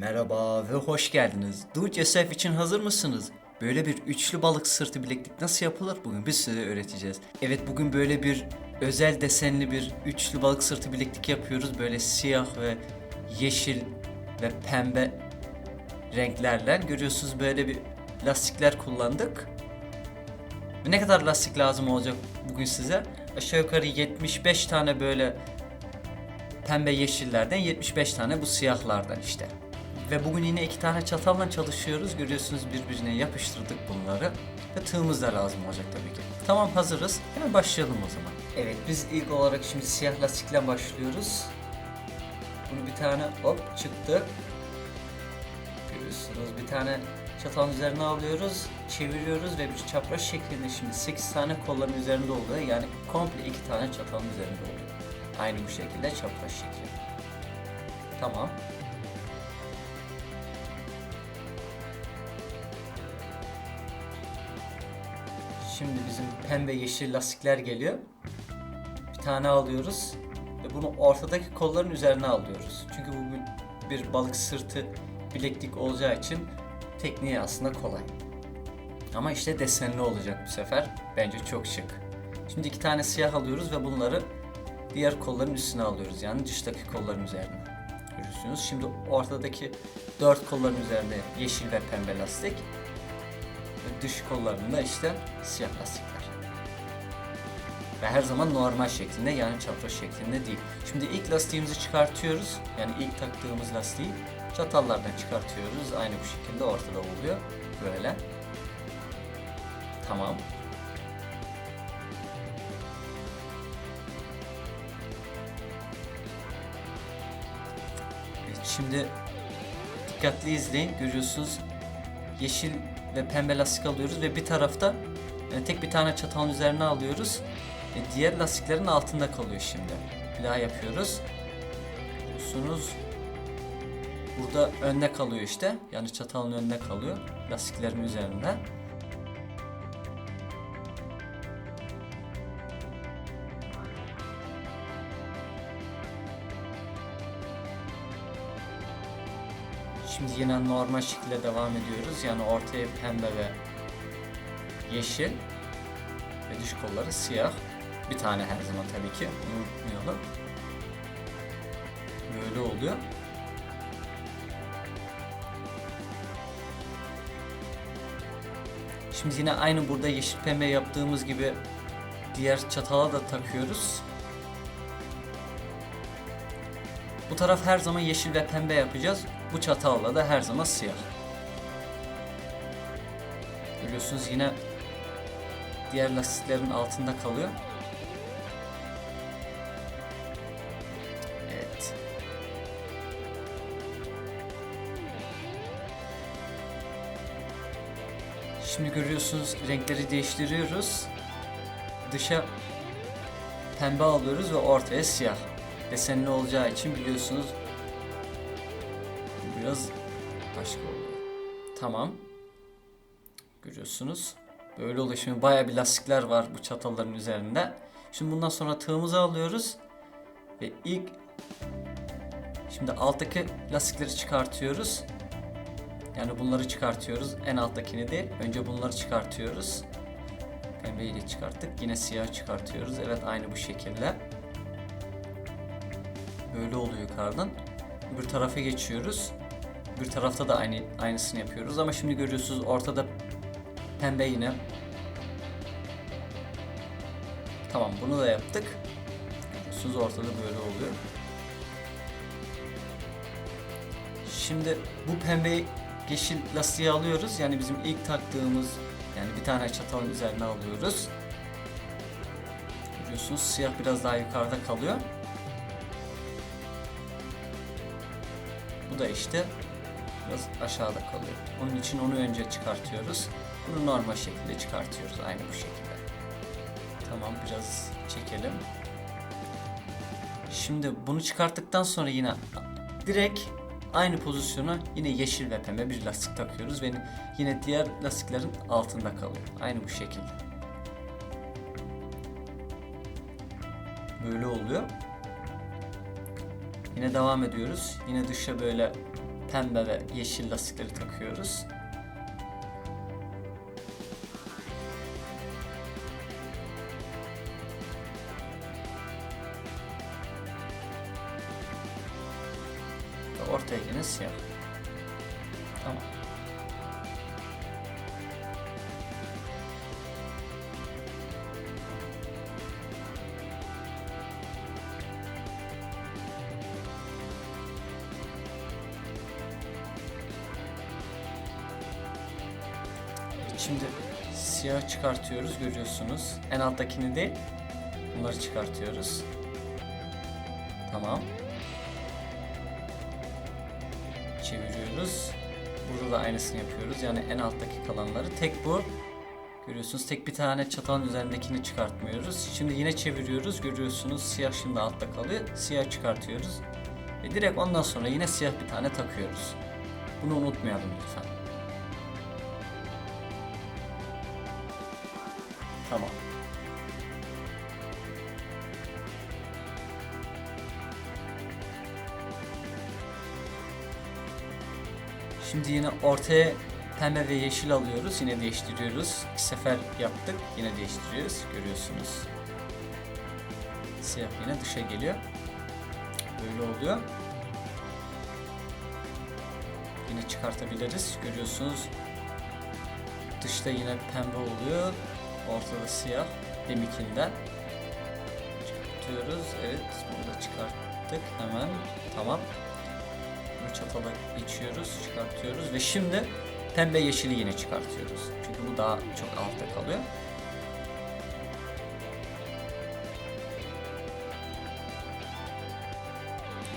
Merhaba ve hoş geldiniz. Do it için hazır mısınız? Böyle bir üçlü balık sırtı bileklik nasıl yapılır bugün biz size öğreteceğiz. Evet bugün böyle bir özel desenli bir üçlü balık sırtı bileklik yapıyoruz. Böyle siyah ve yeşil ve pembe renklerle görüyorsunuz böyle bir lastikler kullandık. Ne kadar lastik lazım olacak bugün size? Aşağı yukarı 75 tane böyle pembe yeşillerden 75 tane bu siyahlardan işte. Ve bugün yine iki tane çatalla çalışıyoruz. Görüyorsunuz birbirine yapıştırdık bunları. Ve tığımız da lazım olacak tabii ki. Tamam hazırız. Hemen başlayalım o zaman. Evet biz ilk olarak şimdi siyah lastikle başlıyoruz. Bunu bir tane hop çıktı. Görüyorsunuz bir tane çatalın üzerine alıyoruz, çeviriyoruz ve bir çapraz şeklinde şimdi 8 tane kolların üzerinde oluyor. Yani komple iki tane çatalın üzerinde oluyor. Aynı bu şekilde çapraz şekli. Tamam. Şimdi bizim pembe yeşil lastikler geliyor. Bir tane alıyoruz ve bunu ortadaki kolların üzerine alıyoruz. Çünkü bu bir, balık sırtı bileklik olacağı için tekniği aslında kolay. Ama işte desenli olacak bu sefer. Bence çok şık. Şimdi iki tane siyah alıyoruz ve bunları diğer kolların üstüne alıyoruz. Yani dıştaki kolların üzerine. Görüyorsunuz. Şimdi ortadaki dört kolların üzerinde yeşil ve pembe lastik. Dış kollarında işte siyah lastikler. Ve her zaman normal şeklinde yani çapraz şeklinde değil. Şimdi ilk lastiğimizi çıkartıyoruz. Yani ilk taktığımız lastiği çatallardan çıkartıyoruz. Aynı bu şekilde ortada oluyor. Böyle. Tamam. Şimdi dikkatli izleyin. Görüyorsunuz yeşil ve pembe lastik alıyoruz ve bir tarafta yani tek bir tane çatalın üzerine alıyoruz. Ve diğer lastiklerin altında kalıyor şimdi. Bir yapıyoruz. Görüyorsunuz burada önde kalıyor işte. Yani çatalın önünde kalıyor. Lastiklerin üzerinde. Yine normal şekilde devam ediyoruz. Yani ortaya pembe ve yeşil ve dış kolları siyah. Bir tane her zaman tabii ki. Unutmayalım. Böyle oluyor. Şimdi yine aynı burada yeşil pembe yaptığımız gibi diğer çatala da takıyoruz. Bu taraf her zaman yeşil ve pembe yapacağız. Bu çatalla da her zaman siyah. Görüyorsunuz yine diğer lastiklerin altında kalıyor. Evet. Şimdi görüyorsunuz renkleri değiştiriyoruz. Dışa pembe alıyoruz ve ortaya siyah. Desenli olacağı için biliyorsunuz biraz başka oluyor. Tamam. Görüyorsunuz. Böyle oluyor. Şimdi bayağı bir lastikler var bu çatalların üzerinde. Şimdi bundan sonra tığımızı alıyoruz. Ve ilk şimdi alttaki lastikleri çıkartıyoruz. Yani bunları çıkartıyoruz. En alttakini değil. Önce bunları çıkartıyoruz. Pembeyi de çıkarttık. Yine siyah çıkartıyoruz. Evet aynı bu şekilde. Böyle oluyor yukarıdan. Bir tarafa geçiyoruz. Bir tarafta da aynı aynısını yapıyoruz ama şimdi görüyorsunuz ortada pembe yine. Tamam bunu da yaptık. Görüyorsunuz ortada böyle oluyor. Şimdi bu pembe yeşil lastiği alıyoruz. Yani bizim ilk taktığımız yani bir tane çatalın üzerine alıyoruz. Görüyorsunuz siyah biraz daha yukarıda kalıyor. Bu da işte biraz aşağıda kalıyor. Onun için onu önce çıkartıyoruz. Bunu normal şekilde çıkartıyoruz aynı bu şekilde. Tamam biraz çekelim. Şimdi bunu çıkarttıktan sonra yine direkt aynı pozisyona yine yeşil ve pembe bir lastik takıyoruz ve yine diğer lastiklerin altında kalıyor. Aynı bu şekilde. Böyle oluyor. Yine devam ediyoruz. Yine dışa böyle pembe ve yeşil lastikleri takıyoruz. Ortaya yine siyah. Şimdi siyah çıkartıyoruz görüyorsunuz. En alttakini değil. Bunları çıkartıyoruz. Tamam. Çeviriyoruz. Burada da aynısını yapıyoruz. Yani en alttaki kalanları. Tek bu. Görüyorsunuz tek bir tane çatalın üzerindekini çıkartmıyoruz. Şimdi yine çeviriyoruz. Görüyorsunuz siyah şimdi altta kalıyor. Siyah çıkartıyoruz. Ve direkt ondan sonra yine siyah bir tane takıyoruz. Bunu unutmayalım lütfen. Şimdi yine ortaya pembe ve yeşil alıyoruz. Yine değiştiriyoruz. İki sefer yaptık. Yine değiştiriyoruz. Görüyorsunuz. Siyah yine dışa geliyor. Böyle oluyor. Yine çıkartabiliriz. Görüyorsunuz. Dışta yine pembe oluyor. Ortada siyah. Deminkinden. Çıkartıyoruz. Evet. Bunu da çıkarttık. Hemen. Tamam. Bunu çatala geçiyoruz. Çıkartıyoruz. Ve şimdi pembe yeşili yine çıkartıyoruz. Çünkü bu daha çok altta kalıyor.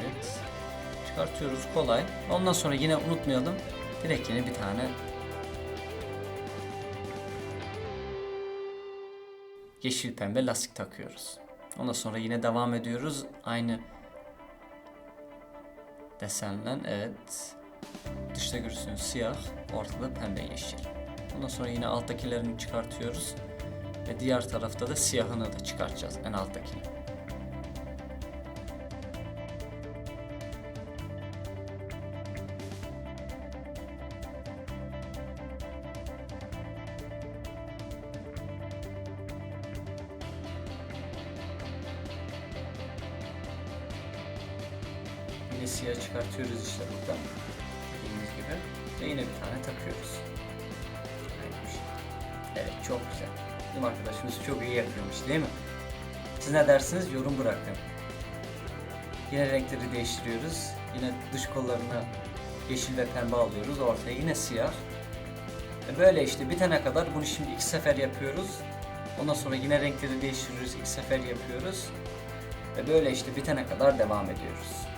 Evet. Çıkartıyoruz kolay. Ondan sonra yine unutmayalım. Direkt yine bir tane yeşil pembe lastik takıyoruz. Ondan sonra yine devam ediyoruz. Aynı desenle evet. Dışta görürsünüz siyah, ortada pembe yeşil. Ondan sonra yine alttakilerini çıkartıyoruz. Ve diğer tarafta da siyahını da çıkartacağız en alttakini. Siyah çıkartıyoruz işte buradan. Dediğimiz gibi. Ve yine bir tane takıyoruz. Evet çok güzel. Bizim arkadaşımız çok iyi yapıyormuş değil mi? Siz ne dersiniz? Yorum bırakın. Yine renkleri değiştiriyoruz. Yine dış kollarına yeşil ve pembe alıyoruz. Ortaya yine siyah. Ve böyle işte bitene kadar bunu şimdi iki sefer yapıyoruz. Ondan sonra yine renkleri değiştiriyoruz. iki sefer yapıyoruz. Ve böyle işte bitene kadar devam ediyoruz.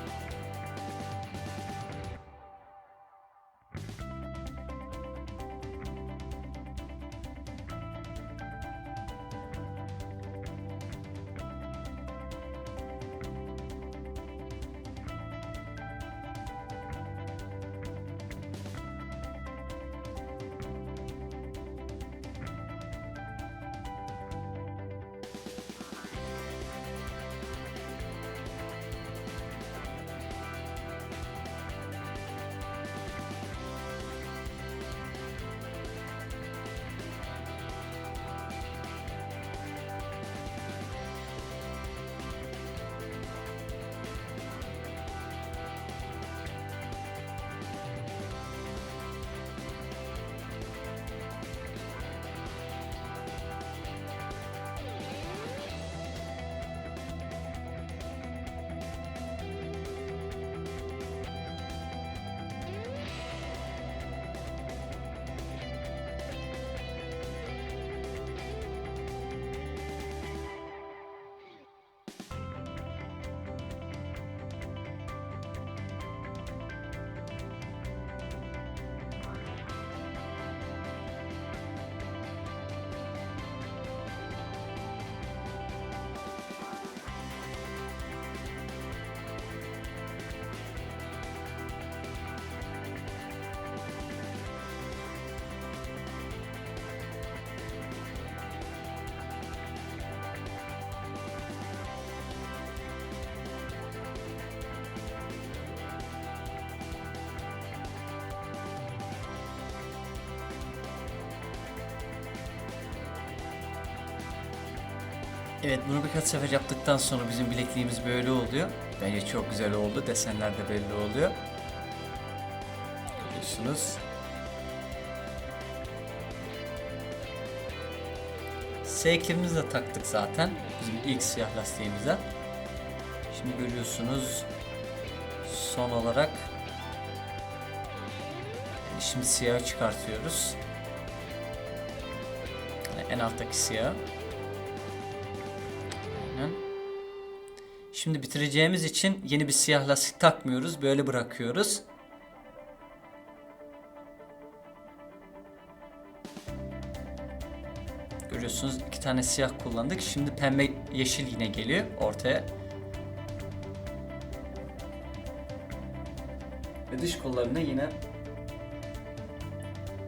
Evet bunu birkaç sefer yaptıktan sonra bizim bilekliğimiz böyle oluyor. Bence çok güzel oldu. Desenler de belli oluyor. Görüyorsunuz. S eklemimizi taktık zaten. Bizim ilk siyah lastiğimize. Şimdi görüyorsunuz son olarak şimdi siyahı çıkartıyoruz. Yani en alttaki siyah. Şimdi bitireceğimiz için yeni bir siyah lastik takmıyoruz. Böyle bırakıyoruz. Görüyorsunuz iki tane siyah kullandık. Şimdi pembe yeşil yine geliyor ortaya. Ve dış kollarında yine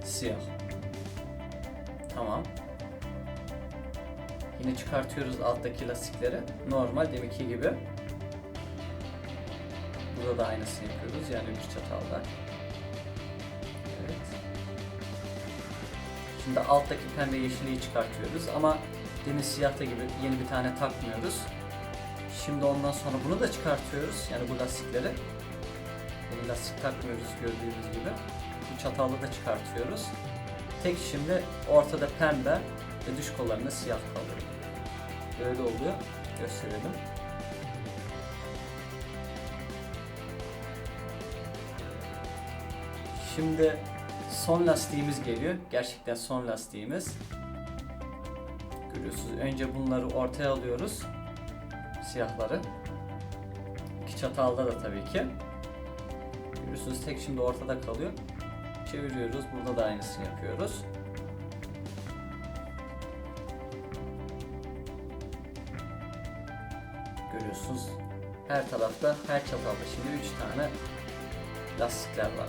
siyah. Tamam. Yine çıkartıyoruz alttaki lastikleri. Normal deminki gibi. Burada da aynısını yapıyoruz. Yani üç çatalda. Evet. Şimdi alttaki pembe yeşiliyi çıkartıyoruz ama demin siyahta gibi yeni bir tane takmıyoruz. Şimdi ondan sonra bunu da çıkartıyoruz. Yani bu lastikleri. Yeni lastik takmıyoruz gördüğünüz gibi. Bu çatalı da çıkartıyoruz. Tek şimdi ortada pembe ve dış kollarında siyah kalıyor. Böyle oluyor. Gösterelim. Şimdi son lastiğimiz geliyor. Gerçekten son lastiğimiz. Görüyorsunuz. Önce bunları ortaya alıyoruz. Siyahları. İki çatalda da tabii ki. Görüyorsunuz tek şimdi ortada kalıyor. Çeviriyoruz. Burada da aynısını yapıyoruz. Görüyorsunuz. Her tarafta, her çatalda şimdi 3 tane lastikler var.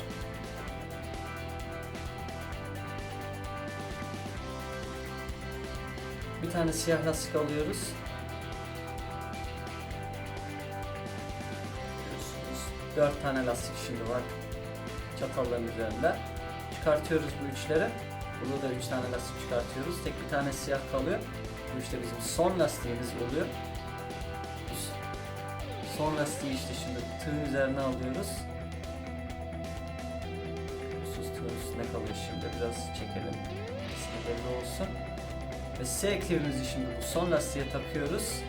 Bir tane siyah lastik alıyoruz. Görüyorsunuz. 4 tane lastik şimdi var çatalların üzerinde. Çıkartıyoruz bu üçleri. Burada da 3 tane lastik çıkartıyoruz. Tek bir tane siyah kalıyor. Bu işte bizim son lastiğimiz oluyor. Bu s- Son lastiği işte şimdi tığın üzerine alıyoruz. Görüyorsunuz tığın üstünde kalıyor şimdi. Biraz çekelim. Aslında belli olsun. Ve S eklemimizi şimdi bu son lastiğe takıyoruz.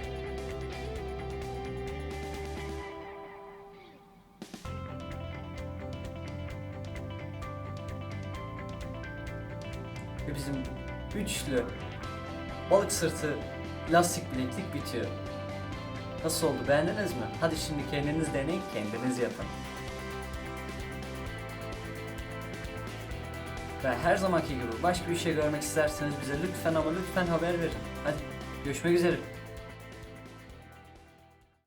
Ve bizim üçlü balık sırtı lastik bileklik bitiyor. Nasıl oldu beğendiniz mi? Hadi şimdi kendiniz deneyin, kendiniz yapın. Ve her zamanki gibi başka bir şey görmek isterseniz bize lütfen ama lütfen haber verin. Hadi görüşmek üzere.